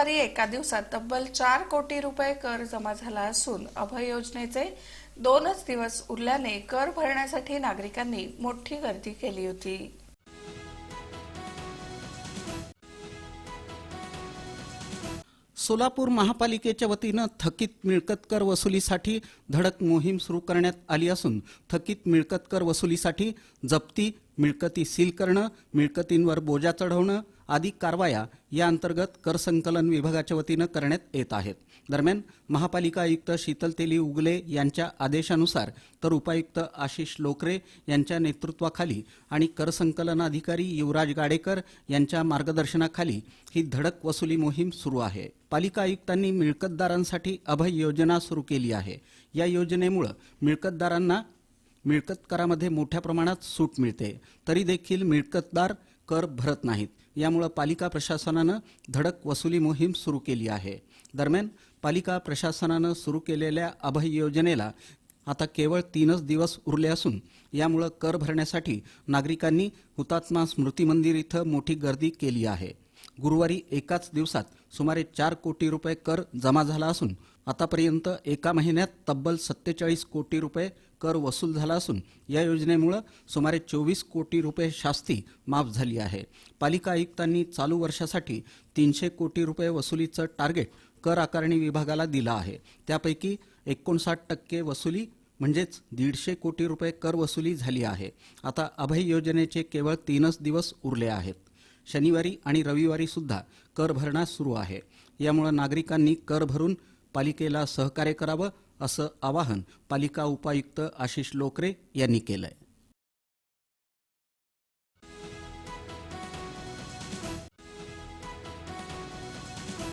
शुक्रवारी एका दिवसात तब्बल चार कोटी रुपये कर जमा झाला असून अभय योजनेचे दोनच दिवस उरल्याने कर भरण्यासाठी नागरिकांनी मोठी गर्दी केली होती. सोलापूर महापालिकेच्या वतीनं थकीत मिळकत कर वसुलीसाठी धडक मोहीम सुरू करण्यात आली असून थकीत मिळकत कर वसुलीसाठी जप्ती मिळकती सील करणं मिळकतींवर बोजा चढवणं आदी कारवाया या अंतर्गत कर संकलन विभागाच्या वतीनं करण्यात येत आहेत. दरम्यान महापालिका आयुक्त शीतल तेली उगले यांच्या आदेशानुसार तर उपायुक्त आशिष लोकरे यांच्या नेतृत्वाखाली आणि कर संकलन अधिकारी युवराज गाडेकर यांच्या मार्गदर्शनाखाली ही धडक वसुली मोहीम सुरू आहे. पालिका आयुक्तांनी मिळकतदारांसाठी अभय योजना सुरू केली आहे. या योजनेमुळं मिळकतदारांना मिळकत करामध्ये मोठ्या प्रमाणात सूट मिळते. तरी देखील मिळकतदार कर भरत नाहीत. यामुळं पालिका प्रशासनानं धडक वसुली मोहीम सुरू केली आहे. दरम्यान पालिका प्रशासनानं सुरू केलेल्या अभय योजनेला आता केवळ तीनच दिवस उरले असून यामुळं कर भरण्यासाठी नागरिकांनी हुतात्मा स्मृती मंदिर इथं मोठी गर्दी केली आहे. गुरुवारी एकाच दिवसात सुमारे चार कोटी रुपये कर जमा झाला असून आतापर्यंत एका महिन्यात तब्बल सत्तेचाळीस कोटी रुपये कर वसूल झाला असून या योजनेमुळं सुमारे चोवीस कोटी रुपये शास्ती माफ झाली आहे. पालिका आयुक्तांनी चालू वर्षासाठी तीनशे कोटी रुपये वसुलीचं टार्गेट कर आकारणी विभागाला दिलं आहे. त्यापैकी एकोणसाठ टक्के वसुली म्हणजेच दीडशे कोटी रुपये कर वसुली झाली आहे. आता अभय योजनेचे केवळ तीनच दिवस उरले आहेत. शनिवारी आणि रविवारी सुद्धा कर भरणा सुरू आहे. यामुळे नागरिकांनी कर भरून पालिकेला सहकार्य करावं असं आवाहन पालिका उपायुक्त आशिष लोकरे यांनी केलंय.